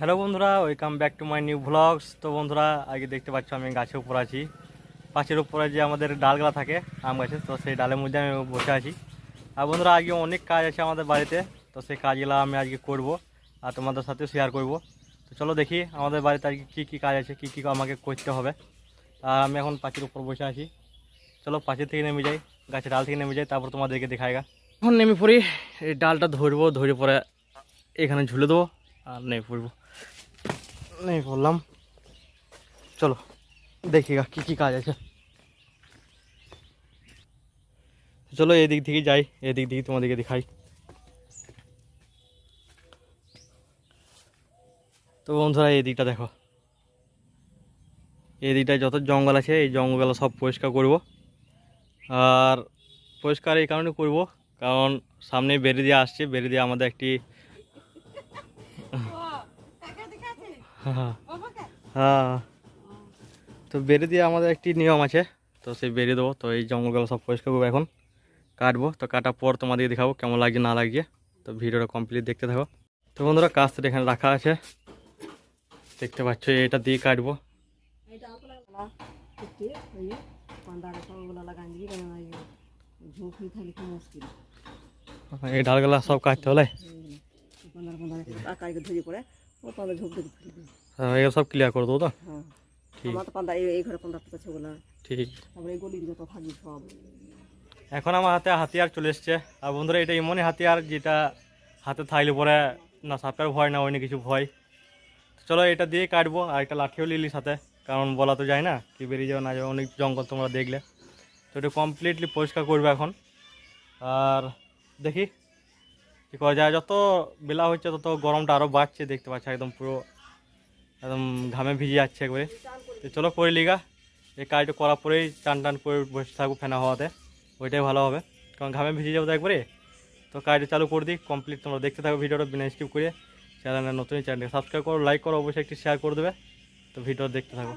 Hello বন্ধুরা welcome back to my new vlogs তো বন্ধুরা, আগে দেখতে পাচ্ছ আমি গাছের উপর আছি। পাশের উপরে যে আমাদের ডালগুলা থাকে, আম গাছে, তো সেই ডালের মধ্যে আমি বসে আছি। আর বন্ধুরা, আগে অনেক কাজ আছে আমাদের বাড়িতে, তো সেই কাজগুলো আমি আজকে করব, আর তোমাদের সাথে শেয়ার করব। তো চলো দেখি, আমাদের বাড়িতে আজকে কী কী কাজ আছে, কী কী আমাকে করতে হবে। আর আমি এখন পাখির উপর বসে আছি। চলো পাশের থেকে নেমে যাই, গাছের ডাল থেকে নেমে যাই, তারপর তোমাদেরকে দেখায়গা। এখন নেমে পড়ি, এই ডালটা ধরবো, ধরে পরে এখানে ঝুলে দেবো, আর নেমে পড়ব। নেমে বললাম। চলো, দেখি গা কী কী কাজ আছে। চলো এদিক থেকে যাই, এদিক থেকে তোমাদেরকে দেখাই। তো বন্ধুরা, এই দিকটা দেখো। এই দিকটায় যত জঙ্গল আছে, এই জঙ্গলগুলো সব পরিষ্কার করব। আর পরিষ্কার এই কারণে করব, কারণ সামনে বেরি দিয়ে আসছে। বেরি দিয়ে আমাদের একটি হ্যাঁ হ্যাঁ তো বেড়ে দিয়ে আমাদের একটি নিয়ম আছে তো সেই বেরিয়ে দেবো তো এই জঙ্গলগুলো সব পরিষ্কার করব এখন কাটবো তো কাটার পর তোমাদেরকে দেখাবো কেমন লাগছে না লাগছে তো ভিডিওটা কমপ্লিট দেখতে থাকো তো বন্ধুরা কাজটা এখানে রাখা আছে দেখতে পাচ্ছ এটা দিয়ে কাটবো এই ডালগুলা সব কাটতে হলে হ্যাঁ, করে দেবো তো। হ্যাঁ। ঠিক। আমার তো এই ঘরে পান্দার আছে ঠিক। তারপরে এই যত থাকি সব। এখন আমার হাতে হাতিয়ার চলে এসছে। আর বন্ধুরা এটা এমনই হাতিয়ার যেটা হাতে থাকলে পরে না সাপের ভয় না অন্য কিছু ভয়। চলো এটা দিয়ে কাটবো আর একটা লাঠিও লিলি সাথে। কারণ বলা তো যায় না কি বেরিয়ে যাবে না যাবে অনেক জঙ্গল তোমরা দেখলে। তো এটা কমপ্লিটলি পরিষ্কার করবে এখন। আর দেখি কী করা যায়? যত বেলা হচ্ছে, তত গরমটা আরও বাড়ছে, দেখতে পাচ্ছি একদম পুরো একদম ঘামে ভিজে যাচ্ছে একবারে। তো চলো করে লিগা, এই কাজটা করার পরেই চান টান করে বসে থাকব ফেনা হওয়াতে। ওইটাই ভালো হবে। কারণ ঘামে ভিজে যাব তো একবারে। তো কাজটা চালু করে দিই কমপ্লিট তোমরা দেখতে থাকো ভিডিওটা, বিনা স্কিপ করে। চ্যানেলের নতুন চ্যানেলকে সাবস্ক্রাইব করো লাইক করো, অবশ্যই একটি শেয়ার করে দেবে। তো ভিডিও দেখতে থাকো।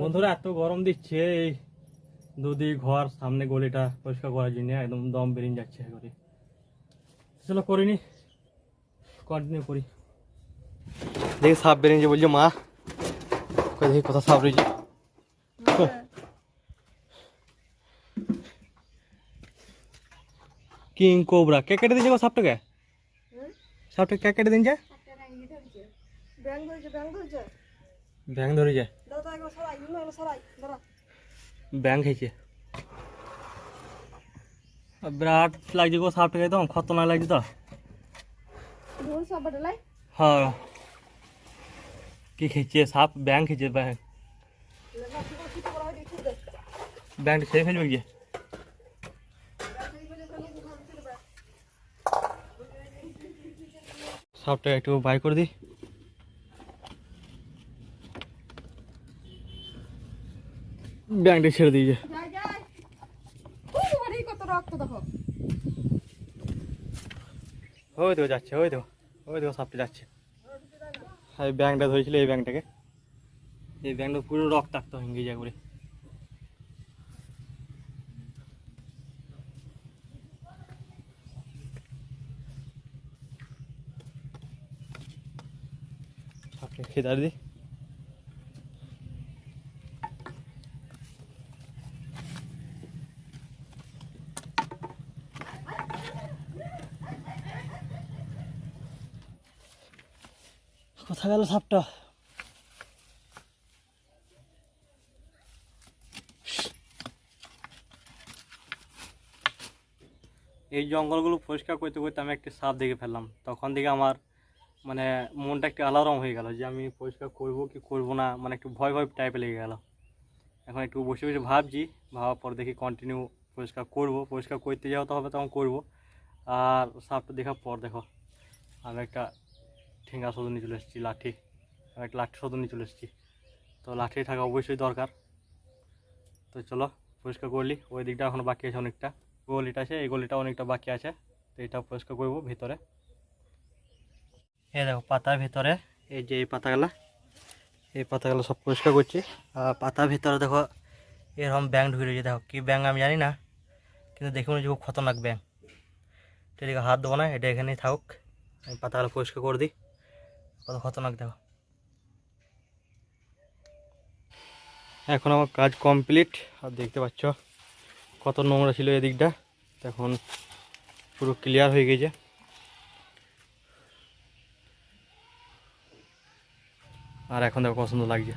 বন্ধুরা এত গরম দিচ্ছে এই নদী ঘর সামনে গলিটা পরিষ্কার করার জন্য একদম দম বেরিয়ে যাচ্ছে করে চলো করিনি কন্টিনিউ করি। দেখি সাপ বেরিয়েছে বলছে মা দেখি কোথা সাপ রয়েছে? কিং কোবরা কে কেটে দিয়েছে গো সাপটাকে? সাপটা কে কেটে দিয়েছে? ব্যাং ধরেছে ব্যাং ধরেছে? ব্যাং ধরেছে। দাদা একবার সরাই ইমা একবার সরাই দাঁড়া। ব্যাং খেয়েছে বিরাট লাগছে গো সাপটাকে একদম খতরনাক লাগছে তো। ধর হ্যাঁ। কি খেয়েছে সাপ ব্যাং খেয়েছে ব্যাং। লেখা কি করে কিছু করা দেখি দে ব্যাংটা ছেড়ে ফেলবে গিয়ে সাপটা একটু বাই করে দিই ব্যাংটা ছেড়ে দিয়েছে যাই যাই। খুব বাড়ি কত রক্ত দেখো। ওই দেখো যাচ্ছে ওই দেখো ওই দেখো সাপটা যাচ্ছে। আর এই ব্যাংকটা ধরেছিল এই ব্যাংকটাকে। এই ব্যাংকটা পুরো রক্তাক্ত হয়ে গেছে করে সাপটা খেয়ে দাঁড়িয়ে দিই কোথা গেল সাপটা এই জঙ্গলগুলো পরিষ্কার করতে করতে আমি একটা সাপ দেখে ফেললাম। তখন থেকে আমার মানে মনটা একটু আলারম হয়ে গেল যে আমি পরিষ্কার করব কি করব না মানে একটু ভয় ভয় টাইপের লেগে গেল। এখন একটু বসে বসে ভাবছি, ভাবার পর দেখি কন্টিনিউ পরিষ্কার করব। পরিষ্কার করতে যাওয়া তো হবে, তখন করব। আর সাপটা দেখার পর দেখো, আমি একটা ঠেঙ্গা নিয়ে চলে এসেছি, লাঠি। একটা লাঠি শোধ নিয়ে চলে এসেছি। তো লাঠি থাকা অবশ্যই দরকার। তো চলো, পরিষ্কার করলি ওই দিকটা এখনও বাকি আছে অনেকটা। গলিটা আছে, এই গলিটা অনেকটা বাকি আছে। তো এটা পরিষ্কার করব ভিতরে। এই দেখো, পাতার ভিতরে, এই যে এই পাতাগুলা, এই পাতাগুলো সব পরিষ্কার করছি। আর পাতার ভিতরে দেখো, এরকম ব্যাং ঢুকে রয়েছে। দেখো, কী ব্যাং আমি জানি না, কিন্তু দেখে মনে হচ্ছে খুব খতরনাক ব্যাং তো এদিকে হাত দেবো না, এটা এখানেই থাকুক। আমি পাতাগুলো পরিষ্কার করে দিই। কত খতরনাক দেখো। এখন আমার কাজ কমপ্লিট। আর দেখতে পাচ্ছ কত নোংরা ছিল এদিকটা। এখন পুরো ক্লিয়ার হয়ে গেছে। আর এখন দেখো কত সুন্দর লাগছে।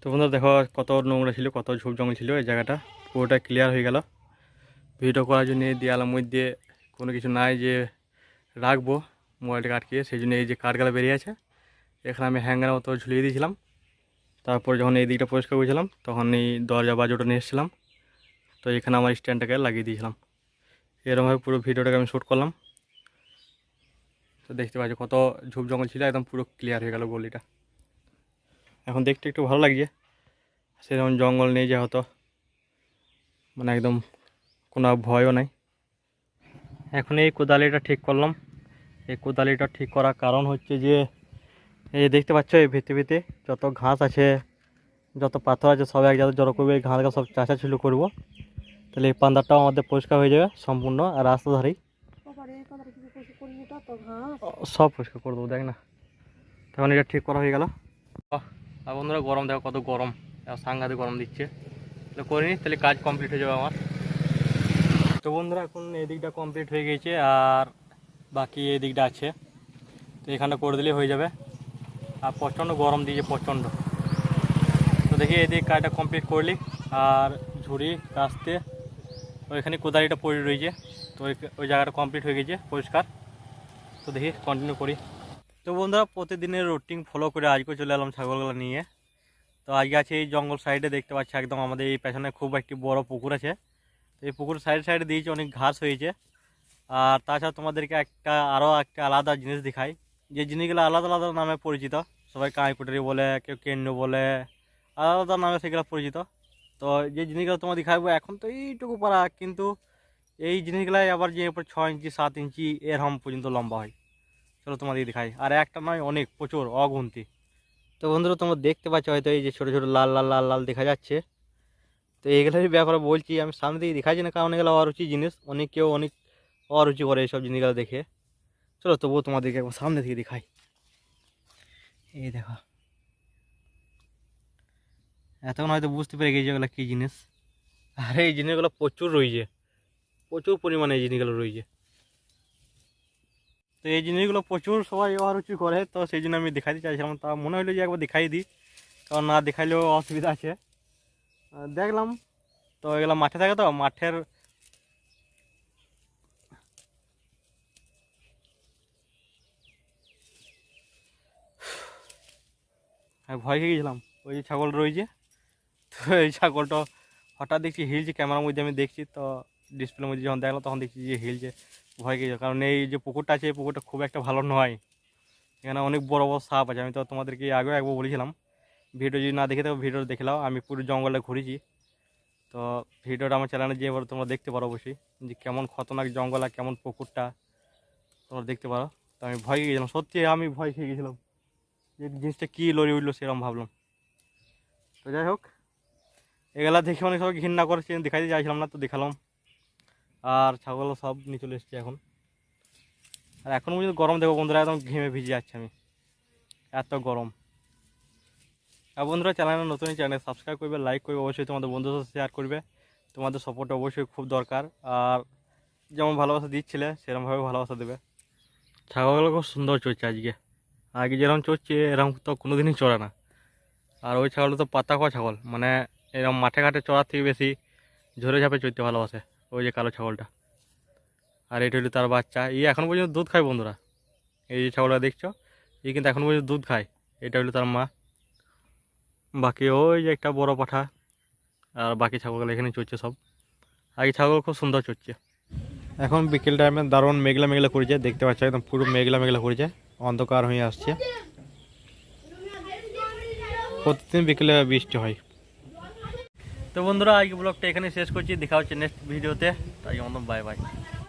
তো বন্ধুরা দেখো কত নোংরা ছিল, কত ঝোপ জঙ্গল ছিল এই জায়গাটা। পুরোটা ক্লিয়ার হয়ে গেল। ভিডিও করার জন্য এই দেয়ালের মধ্যে কোনো কিছু নাই যে রাখব মোবাইলটা আটকে। সেই জন্য এই যে কাঠগালা বেরিয়ে আছে। এখানে আমি হ্যাঙ্গার মতো ঝুলিয়ে দিয়েছিলাম। তারপর যখন এই দিকটা পরিষ্কার করেছিলাম, তখন এই দরজা বাজোটা নিয়ে এসেছিলাম। তো এখানে আমার স্ট্যান্ডটাকে লাগিয়ে দিয়েছিলাম। এরকমভাবে পুরো ভিডিওটাকে আমি শ্যুট করলাম। তো দেখতে পাচ্ছি কত ঝোপ জঙ্গল ছিল, একদম পুরো ক্লিয়ার হয়ে গেল গলিটা। এখন দেখতে একটু ভালো লাগছে। সেরকম জঙ্গল নেই যে হতো মানে একদম কোনো ভয়ও নাই। এখন এই কোদালিটা ঠিক করলাম। এই কোদালিটা ঠিক করার কারণ হচ্ছে যে এই দেখতে পাচ্ছ এই ভেতে যত ঘাস আছে যত পাথর আছে সব এক জায়গায় জড়ো করবে এই ঘাস সব চাষা ছিল করব। তাহলে এই পান্দারটাও আমাদের পরিষ্কার হয়ে যাবে সম্পূর্ণ আর রাস্তা ধারেই সব পরিষ্কার করে দেবো দেখ না। তখন এটা ঠিক করা হয়ে গেল। আর বন্ধুরা গরম দেখো কত গরম। সাংঘাতে গরম দিচ্ছে। তাহলে করিনি তাহলে কাজ কমপ্লিট হয়ে যাবে আমার। তো বন্ধুরা এখন এদিকটা কমপ্লিট হয়ে গেছে আর বাকি এই দিকটা আছে। তো এখানটা করে দিলেই হয়ে যাবে। আর প্রচণ্ড গরম দিয়েছে, প্রচণ্ড। তো দেখি এদিকে কাজটা কমপ্লিট করলি, আর ঝুড়ি, কাস্তে, ওইখানে কোদালিটা পড়ে রয়েছে। তো ওই- জায়গাটা কমপ্লিট হয়ে গেছে, পরিষ্কার। তো দেখি কন্টিনিউ করি। তো বন্ধুরা, প্রতিদিনের রুটিন ফলো করে আজকে চলে এলাম ছাগলগুলো নিয়ে। তো আজকে আছে এই জঙ্গল সাইডে দেখতে পাচ্ছি একদম আমাদের এই পেছনে খুব একটি বড় পুকুর আছে। তো এই পুকুর সাইড সাইডে দিয়েছে অনেক ঘাস হয়েছে। আর তাছাড়া তোমাদেরকে একটা আরও একটা আলাদা জিনিস দেখাই। যে জিনিসগুলো আলাদা আলাদা নামে পরিচিত, সবাই কাঁইকুটারি বলে, কেউ কেন্দ্র বলে, আলাদা আলাদা নামে সেগুলো পরিচিত। তো যে জিনিসগুলো তোমার দেখাবো, এখন তো এইটুকু পারা, কিন্তু এই জিনিসগুলাই আবার যে এরপর ছ ইঞ্চি, সাত ইঞ্চি এরকম পর্যন্ত লম্বা হয়। চলো তোমাদের দেখাই। আর একটা নয়, অনেক, প্রচুর, অগুন্তি। তো বন্ধুরা, তোমরা দেখতে পাচ্ছ হয়তো এই যে ছোটো ছোটো লাল লাল লাল লাল দেখা যাচ্ছে। তো এইগুলোরই ব্যাপারে বলছি, আমি সামনে থেকে দেখাচ্ছি না, কারণ এগুলো অরুচি জিনিস। অনেক কেউ অনেক অরুচি করে এইসব জিনিসগুলো দেখে। চলো তবুও তোমাদেরকে একবার সামনে থেকে দেখাই। এই দেখো। এতক্ষণ হয়তো বুঝতে পেরে গেছি এগুলো কী জিনিস। আর, এই জিনিসগুলো প্রচুর রয়েছে। প্রচুর পরিমাণে এই জিনিসগুলো রয়েছে। তো এই জিনিসগুলো প্রচুর সবাই ব্যবহার অরুচি করে, তো সেই জন্য আমি দেখাতে চাইছিলাম। তা মনে হলো যে একবার দেখাই দিই, কারণ না দেখাইলেও অসুবিধা আছে। দেখলাম। তো এগুলো মাঠে থাকে তো? মাঠের আমি ভয় খেয়ে গেছিলাম। ওই যে ছাগল রয়েছে, তো এই ছাগলটা হঠাৎ দেখছি হিলছে ক্যামেরার মধ্যে আমি দেখছি, তো ডিসপ্লের মধ্যে যখন দেখলাম তখন দেখছি যে হিলছে ভয় খেয়ে কারণ এই যে পুকুরটা আছে, এই পুকুরটা খুব একটা ভালো নয়। এখানে অনেক বড় বড় সাপ আছে। আমি তো তোমাদেরকে আগেও একবার বলেছিলাম, ভিডিও যদি না দেখে থাকো ভিডিও দেখলাম আমি পুরো জঙ্গলে ঘুরেছি। তো ভিডিওটা আমার চ্যানেলে যে এবার তোমরা দেখতে পারো অবশ্যই, যে কেমন খতরনাক জঙ্গল আর কেমন পুকুরটা তোমরা দেখতে পারো। তো আমি ভয় খেয়ে গেছিলাম, সত্যি আমি ভয় খেয়ে গেছিলাম। যে জিনিসটা কী লড়ে উঠল সেরকম ভাবলাম। তো যাই হোক এগুলা দেখে অনেক সবাই ঘৃণা করেছে দেখাইতে চাইছিলাম না, তো দেখালাম। আর ছাগল সব নিয়ে চলে এসছে এখন। আর এখন পর্যন্ত গরম দেখো বন্ধুরা, একদম ঘেমে ভিজে যাচ্ছে আমি। এত গরম। আর বন্ধুরা চ্যানেলে নতুন চ্যানেল সাবস্ক্রাইব করবে লাইক করবে, অবশ্যই তোমাদের বন্ধুদের সাথে শেয়ার করবে। তোমাদের সাপোর্ট অবশ্যই খুব দরকার। আর যেমন ভালোবাসা দিচ্ছিলে, সেরকমভাবে ভালোবাসা দেবে। ছাগলগুলো খুব সুন্দর চলছে আজকে। আগে যেরকম চড়ছে এরকম তো কোনোদিনই চড়ে না। আর ওই ছাগলটা তো পাতা খাওয়া ছাগল মানে এরকম মাঠে ঘাটে চড়ার থেকে বেশি ঝরে ঝাপে চড়তে ভালোবাসে ওই যে কালো ছাগলটা। আর এটা হলো তার বাচ্চা, ই এখন পর্যন্ত দুধ খায় বন্ধুরা। এই যে ছাগলটা দেখছ, ই কিন্তু এখন পর্যন্ত দুধ খায়। এটা হলো তার মা। বাকি ওই যে একটা বড় পাঠা, আর বাকি ছাগলগুলো এখানে চড়ছে সব। আগে ছাগল খুব সুন্দর চড়ছে। এখন বিকেল টাইমে দারুণ মেঘলা মেঘলা করেছে, দেখতে পাচ্ছ একদম পুরো মেঘলা মেঘলা করেছে। অন্ধকার হয়ে আসছে। প্রতিদিন বিকেলে বৃষ্টি হয়। তো বন্ধুরা আজকে ব্লগটা এখানে শেষ করছি। দেখা হচ্ছে নেক্সট ভিডিওতে তাই মতন বাই বাই